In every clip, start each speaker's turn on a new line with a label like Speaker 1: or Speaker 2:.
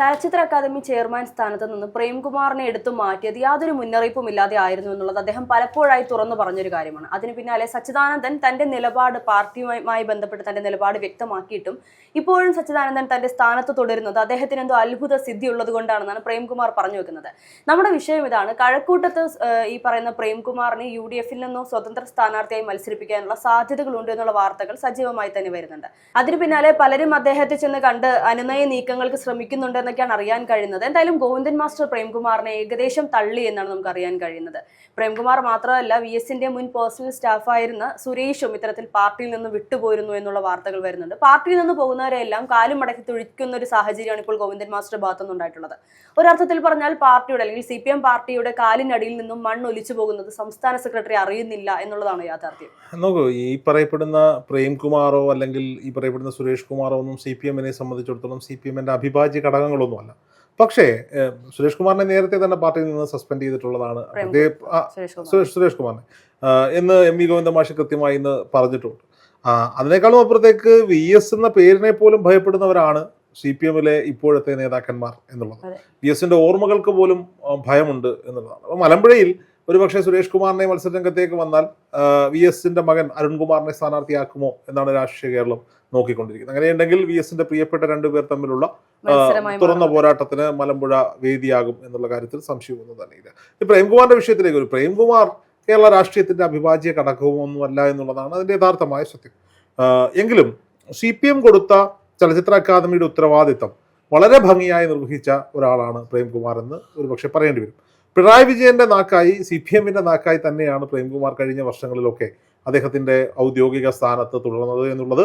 Speaker 1: ചലച്ചിത്ര academy chairman സ്ഥാനത്ത് നിന്ന് പ്രേംകുമാറിനെ എടുത്തു മാറ്റിയത് യാതൊരു മുന്നറിയിപ്പും ഇല്ലാതെ ആയിരുന്നു എന്നുള്ളത് അദ്ദേഹം പലപ്പോഴായി തുറന്നു പറഞ്ഞൊരു കാര്യമാണ്. അതിന് പിന്നാലെ സച്ചിദാനന്ദൻ തന്റെ നിലപാട് പാർട്ടിയുമായി ബന്ധപ്പെട്ട് തന്റെ നിലപാട് വ്യക്തമാക്കിയിട്ടും ഇപ്പോഴും സച്ചിദാനന്ദൻ തന്റെ സ്ഥാനത്ത് തുടരുന്നത് അദ്ദേഹത്തിന് എന്തോ അത്ഭുത സിദ്ധി ഉള്ളത് കൊണ്ടാണെന്നാണ് പ്രേംകുമാർ പറഞ്ഞു വെക്കുന്നത്. നമ്മുടെ വിഷയം ഇതാണ്. കഴക്കൂട്ടത്ത് ഈ പറയുന്ന പ്രേംകുമാറിനെ യു ഡി എഫിൽ നിന്നോ സ്വതന്ത്ര സ്ഥാനാർത്ഥിയായി മത്സരിപ്പിക്കാനുള്ള സാധ്യതകളുണ്ട് എന്നുള്ള വാർത്തകൾ സജീവമായി തന്നെ വരുന്നുണ്ട്. അതിന് പിന്നാലെ പലരും അദ്ദേഹത്തെ ചെന്ന് കണ്ട് അനുനയ നീക്കങ്ങൾക്ക് ശ്രമിക്കുന്നുണ്ട് എന്നൊക്കെയാണ് അറിയാൻ കഴിയുന്നത്. എന്തായാലും ഗോവിന്ദൻ മാസ്റ്റർ പ്രേംകുമാറിനെ ഏകദേശം തള്ളി എന്നാണ് നമുക്ക് അറിയാൻ കഴിയുന്നത്. പ്രേംകുമാർ മാത്രമല്ല വി എസിന്റെ മുൻ പേഴ്സണൽ സ്റ്റാഫായിരുന്ന സുരേഷും ഇത്തരത്തിൽ പാർട്ടിയിൽ നിന്ന് വിട്ടുപോയിരുന്നു എന്നുള്ള വാർത്തകൾ വരുന്നുണ്ട്. പാർട്ടിയിൽ നിന്ന് പോകുന്നവരെല്ലാം കാലും മടക്കി തുഴിക്കുന്ന ഒരു സാഹചര്യമാണ് ഇപ്പോൾ ഗോവിന്ദൻ മാസ്റ്റർ ഭാഗത്തുനിന്ന് ഉണ്ടായിട്ടുള്ളത് ഒരർത്ഥത്തിൽ പറഞ്ഞാൽ പാർട്ടിയുടെ അല്ലെങ്കിൽ സി പി എം പാർട്ടിയുടെ കാലിനടിയിൽ നിന്നും മണ്ണ് ഒലിച്ചു പോകുന്നത് സംസ്ഥാന സെക്രട്ടറി അറിയുന്നില്ല എന്നുള്ളതാണ് യാഥാർത്ഥ്യം.
Speaker 2: നോക്കൂ ഈ പറയപ്പെടുന്ന പ്രേംകുമാറോ അല്ലെങ്കിൽ ഈ പറയപ്പെടുന്ന സുരേഷ് കുമാറോ ഒന്നും സി പി എമ്മിനെ സംബന്ധിച്ചിടത്തോളം സി പി എമ്മിന്റെ അഭിഭാജ്യ ഘടകങ്ങളൊന്നുമല്ല പക്ഷേ സുരേഷ് കുമാറിനെ നേരത്തെ തന്നെ പാർട്ടിയിൽ നിന്ന് സസ്പെൻഡ് ചെയ്തിട്ടുള്ളതാണ്.
Speaker 1: സുരേഷ്
Speaker 2: കുമാറിനെ. എന്ന് എം വി ഗോവിന്ദ മാഷ് കൃത്യമായി ഇന്ന് പറഞ്ഞിട്ടുണ്ട്. അതിനേക്കാളും അപ്പുറത്തേക്ക് വി എസ് എന്ന പേരിനെ പോലും ഭയപ്പെടുന്നവരാണ് സി പി എമ്മിലെ ഇപ്പോഴത്തെ നേതാക്കന്മാർ എന്നുള്ളത്. വി എസിന്റെ ഓർമ്മകൾക്ക് പോലും ഭയമുണ്ട് എന്നുള്ളതാണ്. അപ്പോൾ മലമ്പുഴയിൽ ഒരുപക്ഷെ സുരേഷ് കുമാറിനെ മത്സരരംഗത്തേക്ക് വന്നാൽ വി എസിന്റെ മകൻ അരുൺകുമാറിനെ സ്ഥാനാർത്ഥിയാക്കുമോ എന്നാണ് രാഷ്ട്രീയ കേരളം നോക്കിക്കൊണ്ടിരിക്കുന്നത്. അങ്ങനെയുണ്ടെങ്കിൽ വി എസിന്റെ പ്രിയപ്പെട്ട രണ്ടുപേർ തമ്മിലുള്ള തുറന്ന പോരാട്ടത്തിന് മലമ്പുഴ വേദിയാകും എന്നുള്ള കാര്യത്തിൽ സംശയമൊന്നും തന്നെയില്ല ഈ പ്രേംകുമാറിന്റെ വിഷയത്തിലേക്ക് ഒരു പ്രേംകുമാർ കേരള രാഷ്ട്രീയത്തിന്റെ അവിഭാജ്യ ഘടകവും ഒന്നുമല്ല എന്നുള്ളതാണ് അതിന്റെ യഥാർത്ഥമായ സത്യം. എങ്കിലും സി പി എം കൊടുത്ത ചലച്ചിത്ര അക്കാദമിയുടെ ഉത്തരവാദിത്തം വളരെ ഭംഗിയായി നിർവഹിച്ച ഒരാളാണ് പ്രേംകുമാർ എന്ന് ഒരുപക്ഷെ പറയേണ്ടി വരും. പിണറായി വിജയന്റെ നാക്കായി സി പി എമ്മിന്റെ നാക്കായി തന്നെയാണ് പ്രേംകുമാർ കഴിഞ്ഞ വർഷങ്ങളിലൊക്കെ അദ്ദേഹത്തിന്റെ ഔദ്യോഗിക സ്ഥാനത്ത് തുടർന്നത് എന്നുള്ളത്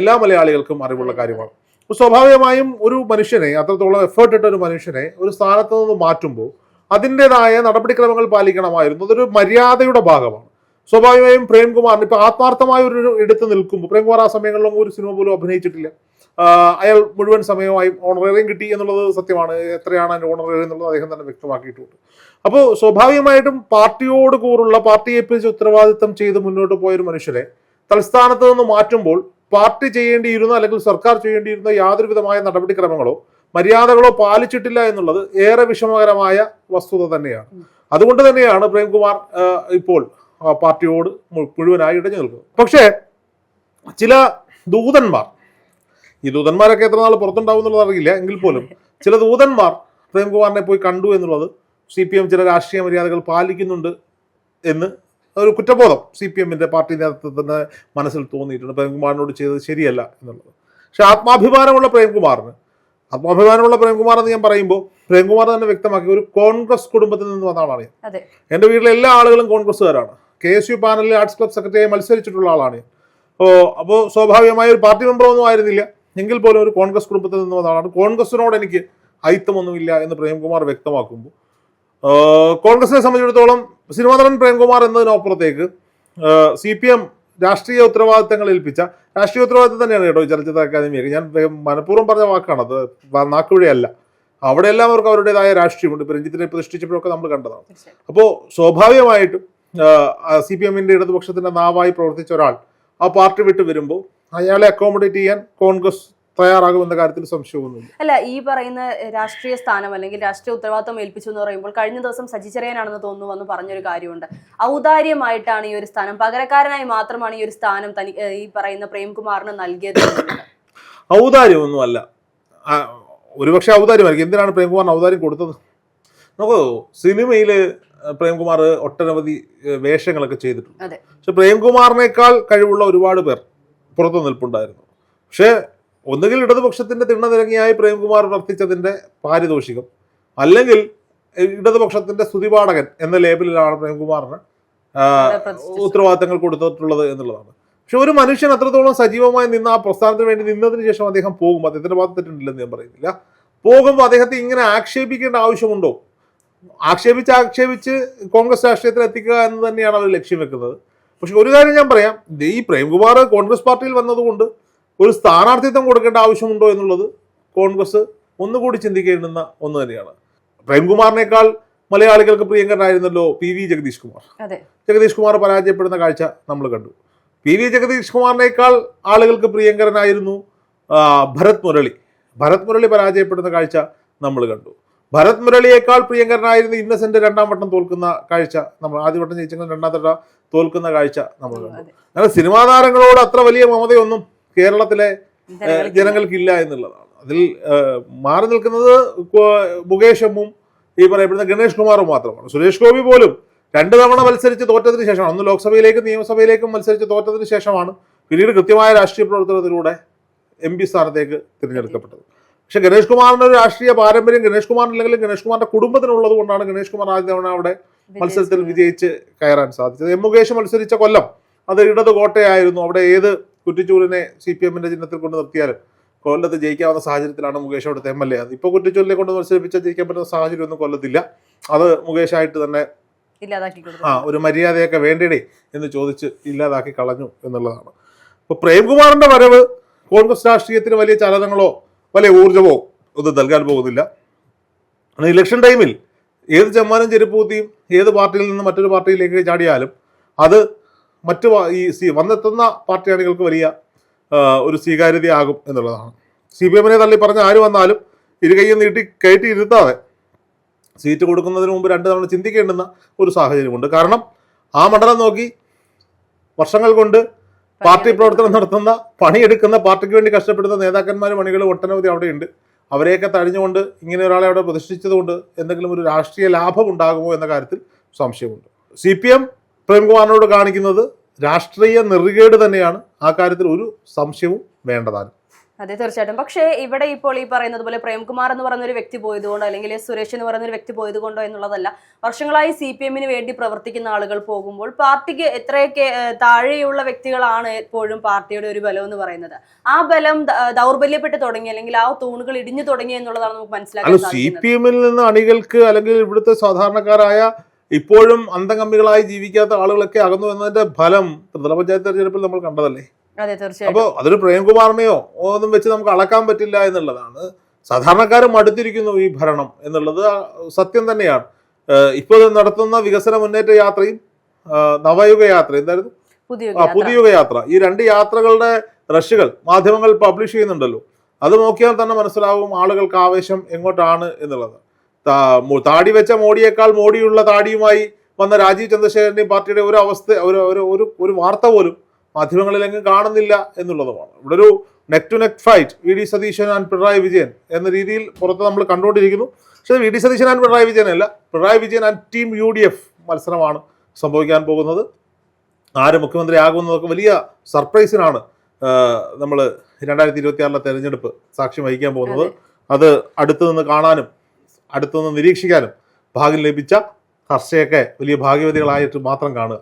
Speaker 2: എല്ലാ മലയാളികൾക്കും അറിവുള്ള കാര്യമാണ്. സ്വാഭാവികമായും ഒരു മനുഷ്യനെ അത്രത്തോളം എഫേർട്ട് ഇട്ട ഒരു മനുഷ്യനെ ഒരു സ്ഥാനത്ത് നിന്ന് മാറ്റുമ്പോൾ അതിന്റെതായ നടപടിക്രമങ്ങൾ പാലിക്കണമായിരുന്നു. അതൊരു മര്യാദയുടെ ഭാഗമാണ്. സ്വാഭാവികമായും പ്രേംകുമാറിന് ഇപ്പൊ ആത്മാർത്ഥമായ ഒരു എടുത്ത് നിൽക്കുമ്പോൾ പ്രേംകുമാർ ആ സമയങ്ങളിലൊന്നും ഒരു സിനിമ പോലും അഭിനയിച്ചിട്ടില്ല. അയാൾ മുഴുവൻ സമയമായി ഓണറേറിയം കിട്ടി എന്നുള്ളത് സത്യമാണ്. എത്രയാണ് അതിന്റെ ഓണറേറിയം എന്നുള്ളത് അദ്ദേഹം തന്നെ വ്യക്തമാക്കിയിട്ടുണ്ട്. അപ്പോൾ സ്വാഭാവികമായിട്ടും പാർട്ടിയോട് കൂറുള്ള പാർട്ടിയെ പിരിച്ച് ഉത്തരവാദിത്തം ചെയ്ത് മുന്നോട്ട് പോയൊരു മനുഷ്യരെ തൽസ്ഥാനത്ത് നിന്ന് മാറ്റുമ്പോൾ പാർട്ടി ചെയ്യേണ്ടിയിരുന്ന അല്ലെങ്കിൽ സർക്കാർ ചെയ്യേണ്ടിയിരുന്ന യാതൊരു വിധമായ നടപടിക്രമങ്ങളോ മര്യാദകളോ പാലിച്ചിട്ടില്ല എന്നുള്ളത് ഏറെ വിഷമകരമായ വസ്തുത തന്നെയാണ്. അതുകൊണ്ട് തന്നെയാണ് പ്രേംകുമാർ ഇപ്പോൾ പാർട്ടിയോട് മുഴുവനായി ഇടഞ്ഞു നിൽക്കുന്നത്. പക്ഷേ ചില ദൂതന്മാർ ഈ ദൂതന്മാരൊക്കെ എത്ര നാൾ പുറത്തുണ്ടാവും എന്നുള്ളത് അറിയില്ല. എങ്കിൽ പോലും ചില ദൂതന്മാർ പ്രേംകുമാറിനെ പോയി കണ്ടു എന്നുള്ളത് സി പി എം ചില രാഷ്ട്രീയ മര്യാദകൾ പാലിക്കുന്നുണ്ട് എന്ന് ഒരു കുറ്റബോധം സി പി എമ്മിന്റെ പാർട്ടി നേതൃത്വത്തിന് മനസ്സിൽ തോന്നിയിട്ടുണ്ട്. പ്രേംകുമാറിനോട് ചെയ്തത് ശരിയല്ല എന്നുള്ളത്. പക്ഷെ ആത്മാഭിമാനമുള്ള പ്രേംകുമാറിന് ആത്മാഭിമാനമുള്ള പ്രേംകുമാർ എന്ന് ഞാൻ പറയുമ്പോൾ പ്രേംകുമാർ തന്നെ വ്യക്തമാക്കി ഒരു കോൺഗ്രസ് കുടുംബത്തിൽ നിന്ന് വന്ന ആളാണ് ഞാൻ. എന്റെ വീട്ടിലെ എല്ലാ ആളുകളും കോൺഗ്രസ്സുകാരാണ്. കെ എസ് യു പാനലിൽ ആർട്സ് ക്ലബ് സെക്രട്ടറിയായി മത്സരിച്ചിട്ടുള്ള ആളാണ് ഞാൻ. അപ്പോൾ അപ്പോൾ സ്വാഭാവികമായ ഒരു പാർട്ടി മെമ്പറൊന്നും ആയിരുന്നില്ല. എങ്കിൽ പോലും ഒരു കോൺഗ്രസ് കുടുംബത്തിൽ നിന്ന് വന്നതാണ് കോൺഗ്രസിനോട് എനിക്ക് അയിത്തമൊന്നുമില്ല എന്ന് പ്രേംകുമാർ വ്യക്തമാക്കുമ്പോൾ കോൺഗ്രസിനെ സംബന്ധിച്ചിടത്തോളം സിനിമാ നടൻ പ്രേംകുമാർ എന്നതിനപ്പുറത്തേക്ക് സി പി എം രാഷ്ട്രീയ ഉത്തരവാദിത്തങ്ങൾ ഏൽപ്പിച്ച രാഷ്ട്രീയ ഉത്തരവാദിത്തം തന്നെയാണ് കേട്ടോ ഈ ചലച്ചിത്ര അക്കാദമിയൊക്കെ. ഞാൻ മനഃപൂർവം പറഞ്ഞ വാക്കാണ് അത് നാക്കുവഴിയല്ല അവിടെ എല്ലാവർക്കും അവരുടേതായ രാഷ്ട്രീയമുണ്ട്. ഇപ്പൊ രഞ്ജിത്തിനെ പ്രതിഷ്ഠിച്ചപ്പോഴൊക്കെ നമ്മൾ കണ്ടതാണ്. അപ്പോൾ സ്വാഭാവികമായിട്ടും സി പി എമ്മിന്റെ ഇടതുപക്ഷത്തിന്റെ നാവായി പ്രവർത്തിച്ച ഒരാൾ ആ പാർട്ടി വിട്ട് വരുമ്പോൾ അയാളെ അക്കോമഡേറ്റ് ചെയ്യാൻ കോൺഗ്രസ് തയ്യാറാകുമെന്ന കാര്യത്തിൽ സംശയമൊന്നുമില്ല.
Speaker 1: അല്ല ഈ പറയുന്ന രാഷ്ട്രീയ സ്ഥാനം അല്ലെങ്കിൽ രാഷ്ട്രീയ ഉത്തരവാദിത്വം ഏൽപ്പിച്ചു എന്ന് പറയുമ്പോൾ കഴിഞ്ഞ ദിവസം സജി ചെറിയാനാണെന്ന് തോന്നുന്നു വന്ന് പറഞ്ഞൊരു കാര്യമുണ്ട്. ഔദാര്യമായിട്ടാണ് ഈ ഒരു സ്ഥാനം. പകരക്കാരനായി മാത്രമാണ് ഈ ഒരു സ്ഥാനം തനി ഈ പറയുന്ന പ്രേംകുമാറിന് നൽകിയത് ഔദാര്യമൊന്നും
Speaker 2: ഔദാര്യമൊന്നുമല്ല. ഒരുപക്ഷെ ഔദാര്യമായിരിക്കും. എന്തിനാണ് പ്രേംകുമാറിന് ഔദാര്യം കൊടുത്തത്? നോക്കൂ സിനിമയിൽ പ്രേംകുമാർ ഒട്ടനവധി വേഷങ്ങളൊക്കെ ചെയ്തിട്ടുണ്ട്. പക്ഷെ പ്രേംകുമാറിനേക്കാൾ കഴിവുള്ള ഒരുപാട് പേർ പുറത്തു നിൽപ്പുണ്ടായിരുന്നു. പക്ഷേ ഒന്നുകിൽ ഇടതുപക്ഷത്തിന്റെ തിണ്ണനിരങ്ങിയായി പ്രേംകുമാർ വർത്തിച്ചതിന്റെ പാരിതോഷികം അല്ലെങ്കിൽ ഇടതുപക്ഷത്തിന്റെ സ്തുതിപാഠകൻ എന്ന ലേബലിലാണ് പ്രേംകുമാറിന് ഉത്തരവാദിത്തങ്ങൾ കൊടുത്തിട്ടുള്ളത് എന്നുള്ളതാണ്. പക്ഷെ ഒരു മനുഷ്യൻ അത്രത്തോളം സജീവമായി നിന്ന് ആ പ്രസ്ഥാനത്തിന് വേണ്ടി നിന്നതിന് ശേഷം അദ്ദേഹം പോകുമ്പോൾ അദ്ദേഹത്തിന്റെ ഭാഗത്ത് തെറ്റുണ്ടില്ലെന്ന് ഞാൻ പറയുന്നില്ല. പോകുമ്പോൾ അദ്ദേഹത്തെ ഇങ്ങനെ ആക്ഷേപിക്കേണ്ട ആവശ്യമുണ്ടോ? ആക്ഷേപിച്ച് ആക്ഷേപിച്ച് കോൺഗ്രസ് രാഷ്ട്രീയത്തിൽ എത്തിക്കുക എന്ന് തന്നെയാണ് അവർ ലക്ഷ്യം വെക്കുന്നത്. പക്ഷെ ഒരു കാര്യം ഞാൻ പറയാം. ഈ പ്രേംകുമാർ കോൺഗ്രസ് പാർട്ടിയിൽ വന്നതുകൊണ്ട് ഒരു സ്ഥാനാർത്ഥിത്വം കൊടുക്കേണ്ട ആവശ്യമുണ്ടോ എന്നുള്ളത് കോൺഗ്രസ് ഒന്നുകൂടി ചിന്തിക്കേണ്ടുന്ന ഒന്ന് തന്നെയാണ്. പ്രേംകുമാറിനേക്കാൾ മലയാളികൾക്ക് പ്രിയങ്കരനായിരുന്നല്ലോ പി വി ജഗദീഷ് കുമാർ ജഗദീഷ് കുമാർ പരാജയപ്പെടുന്ന കാഴ്ച നമ്മൾ കണ്ടു. പി വി ജഗദീഷ് കുമാറിനേക്കാൾ ആളുകൾക്ക് പ്രിയങ്കരനായിരുന്നു ഭരത് മുരളി. ഭരത് മുരളി പരാജയപ്പെടുന്ന കാഴ്ച നമ്മൾ കണ്ടു. ഭരത് മുരളിയേക്കാൾ പ്രിയങ്കരനായിരുന്നു ഇന്നസെന്റ് രണ്ടാം വട്ടം തോൽക്കുന്ന കാഴ്ച നമ്മൾ ആദ്യ വട്ടം ജയിച്ചെങ്കിലും രണ്ടാം തട്ടം തോൽക്കുന്ന കാഴ്ച നമ്മൾ കണ്ടു. അങ്ങനെ സിനിമാ താരങ്ങളോട് അത്ര വലിയ മമതയൊന്നും കേരളത്തിലെ ജനങ്ങൾക്കില്ല. എന്നുള്ളതാണ്. അതിൽ മാറി നിൽക്കുന്നത് മുകേഷമ്മും മുകേഷും ഈ പറയപ്പെടുന്ന ഗണേഷ് കുമാറും മാത്രമാണ്. സുരേഷ് ഗോപി പോലും രണ്ട് തവണ മത്സരിച്ച് തോറ്റതിന് ശേഷമാണ്. ഒന്ന് ലോക്സഭയിലേക്കും നിയമസഭയിലേക്കും മത്സരിച്ച് തോറ്റതിന് ശേഷമാണ് പിന്നീട് കൃത്യമായ രാഷ്ട്രീയ പ്രവർത്തനത്തിലൂടെ എം പി സ്ഥാനത്തേക്ക് തിരഞ്ഞെടുക്കപ്പെട്ടത്. പക്ഷെ ഗണേഷ് കുമാറിന്റെ ഒരു രാഷ്ട്രീയ പാരമ്പര്യം ഗണേഷ് കുമാറിനില്ലെങ്കിലും ഗണേഷ് കുമാറിന്റെ കുടുംബത്തിനുള്ളത് കൊണ്ടാണ് ഗണേഷ് കുമാർ ആദ്യ തവണ അവിടെ മത്സരത്തിൽ വിജയിച്ച് കയറാൻ സാധിച്ചത്. എം മുകേഷ് മത്സരിച്ച കൊല്ലം അത് ഇടത് കോട്ടയായിരുന്നു. അവിടെ ഏത് കുറ്റിച്ചൂരിനെ സി പി എമ്മിന്റെ ചിഹ്നത്തിൽ കൊണ്ട് നിർത്തിയാലും കൊല്ലത്ത് ജയിക്കാവുന്ന സാഹചര്യത്തിലാണ് മുകേഷ് അവിടുത്തെ എം എൽ എ. ഇപ്പോൾ കുറ്റിച്ചൂരിനെ കൊണ്ട് മത്സരിപ്പിച്ച ജയിക്കാൻ പറ്റുന്ന സാഹചര്യമൊന്നും കൊല്ലത്തില്ല. അത് മുകേഷായിട്ട് തന്നെ ആ ഒരു മര്യാദയൊക്കെ വേണ്ടേ എന്ന് ചോദിച്ച് ഇല്ലാതാക്കി കളഞ്ഞു എന്നുള്ളതാണ്. ഇപ്പോൾ പ്രേംകുമാറിന്റെ വരവ് കോൺഗ്രസ് രാഷ്ട്രീയത്തിന് വലിയ ചലനങ്ങളോ വലിയ ഊർജമോ ഒന്നും നൽകാൻ പോകുന്നില്ല. ഇലക്ഷൻ ടൈമിൽ ഏത് ചെമ്മാനും ചെരുപ്പൂത്തിയും ഏത് പാർട്ടിയിൽ നിന്ന് മറ്റൊരു പാർട്ടിയിലേക്ക് ചാടിയാലും അത് മറ്റു ഈ സി വന്നെത്തുന്ന പാർട്ടി അണികൾക്ക് വലിയ ഒരു സ്വീകാര്യതയാകും എന്നുള്ളതാണ്. സി പി എമ്മിനെ തള്ളി പറഞ്ഞ ആര് വന്നാലും ഇരുകൈയും നീട്ടി കയറ്റി ഇരുത്താതെ സീറ്റ് കൊടുക്കുന്നതിന് മുമ്പ് രണ്ട് തവണ ചിന്തിക്കേണ്ടുന്ന ഒരു സാഹചര്യമുണ്ട്. കാരണം ആ മണ്ഡലം നോക്കി വർഷങ്ങൾ കൊണ്ട് പാർട്ടി പ്രവർത്തനം നടത്തുന്ന പണിയെടുക്കുന്ന പാർട്ടിക്ക് വേണ്ടി കഷ്ടപ്പെടുന്ന നേതാക്കന്മാർ മണികൾ ഒട്ടനവധി അവിടെയുണ്ട്. അവരെയൊക്കെ തഴിഞ്ഞുകൊണ്ട് ഇങ്ങനെ ഒരാളെ അവിടെ പ്രതിഷ്ഠിച്ചതുകൊണ്ട് എന്തെങ്കിലും ഒരു രാഷ്ട്രീയ ലാഭം ഉണ്ടാകുമോ എന്ന കാര്യത്തിൽ സംശയമുണ്ട്. സി പി എം പ്രേംകുമാറിനോട് കാണിക്കുന്നത് രാഷ്ട്രീയ നെറുകേട് തന്നെയാണ്. ആ കാര്യത്തിൽ ഒരു സംശയവും വേണ്ടതാണ്
Speaker 1: അതെ തീർച്ചയായിട്ടും. പക്ഷേ ഇവിടെ ഇപ്പോൾ ഈ പറയുന്നത് പോലെ പ്രേംകുമാർ എന്ന് പറയുന്ന ഒരു വ്യക്തി പോയതുകൊണ്ടോ അല്ലെങ്കിൽ സുരേഷ് എന്ന് പറയുന്ന ഒരു വ്യക്തി പോയതുകൊണ്ടോ എന്നുള്ളതല്ല വർഷങ്ങളായി സി പി എമ്മിന് വേണ്ടി പ്രവർത്തിക്കുന്ന ആളുകൾ പോകുമ്പോൾ പാർട്ടിക്ക് എത്രയൊക്കെ താഴെയുള്ള വ്യക്തികളാണ് എപ്പോഴും പാർട്ടിയുടെ ഒരു ബലം എന്ന് പറയുന്നത്. ആ ബലം ദൗർബല്യപ്പെട്ട് തുടങ്ങി അല്ലെങ്കിൽ ആ തൂണുകൾ ഇടിഞ്ഞു തുടങ്ങി എന്നുള്ളതാണ് നമുക്ക്
Speaker 2: മനസ്സിലാക്കുന്നത്
Speaker 1: മനസ്സിലാക്കാൻ
Speaker 2: സി പി എമ്മിൽ നിന്ന് അണികൾക്ക് അല്ലെങ്കിൽ ഇവിടുത്തെ സാധാരണക്കാരായ ഇപ്പോഴും അന്തംകമ്മികളായി ജീവിക്കാത്ത ആളുകളൊക്കെ അകന്നു എന്നതിന്റെ ഫലം ത്രിതല പഞ്ചായത്ത് തെരഞ്ഞെടുപ്പിൽ നമ്മൾ കണ്ടതല്ലേ? അപ്പോൾ അതൊരു പ്രേംകുമാറിനെയോ ഒന്നും വെച്ച് നമുക്ക് അളക്കാൻ പറ്റില്ല എന്നുള്ളതാണ്. സാധാരണക്കാർ മടുത്തിരിക്കുന്നു ഈ ഭരണം എന്നുള്ളത് സത്യം തന്നെയാണ്. ഇപ്പൊ ഇപ്പോൾ നടത്തുന്ന വികസന മുന്നേറ്റ യാത്രയും നവയുഗ യാത്ര എന്തായിരുന്നു? ആ പുതിയുഗ യാത്ര. ഈ രണ്ട് യാത്രകളുടെ റഷുകൾ മാധ്യമങ്ങൾ പബ്ലിഷ് ചെയ്യുന്നുണ്ടല്ലോ. അത് നോക്കിയാൽ തന്നെ മനസ്സിലാവും ആളുകൾക്ക് ആവേശം എങ്ങോട്ടാണ് എന്നുള്ളത്. താടി വെച്ച മോഡിയേക്കാൾ മോഡിയുള്ള താടിയുമായി വന്ന രാജീവ് ചന്ദ്രശേഖരന്റെയും പാർട്ടിയുടെ ഒരു അവസ്ഥ ഒരു ഒരു വാർത്ത പോലും മാധ്യമങ്ങളിലെങ്ങും കാണുന്നില്ല എന്നുള്ളതുമാണ്. ഇവിടെ ഒരു neck to neck fight V D Satheesan and Pinarayi Vijayan എന്ന രീതിയിൽ പുറത്ത് നമ്മൾ കണ്ടുകൊണ്ടിരിക്കുന്നു. പക്ഷേ V D Satheesan and Pinarayi Vijayan അല്ല. Pinarayi Vijayan and team U D F മത്സരമാണ് സംഭവിക്കാൻ പോകുന്നത്. ആര് മുഖ്യമന്ത്രി ആകുമെന്നതൊക്കെ വലിയ സർപ്രൈസിനാണ് നമ്മൾ രണ്ടായിരത്തി ഇരുപത്തി ആറിലെ തെരഞ്ഞെടുപ്പ് സാക്ഷ്യം വഹിക്കാൻ പോകുന്നത്. അത്. അടുത്തു നിന്ന് കാണാനും അടുത്തു നിന്ന് നിരീക്ഷിക്കാനും ഭാഗ്യം ലഭിച്ച ഹർഷയൊക്കെ വലിയ ഭാഗ്യവതികളായിട്ട് മാത്രം കാണുക.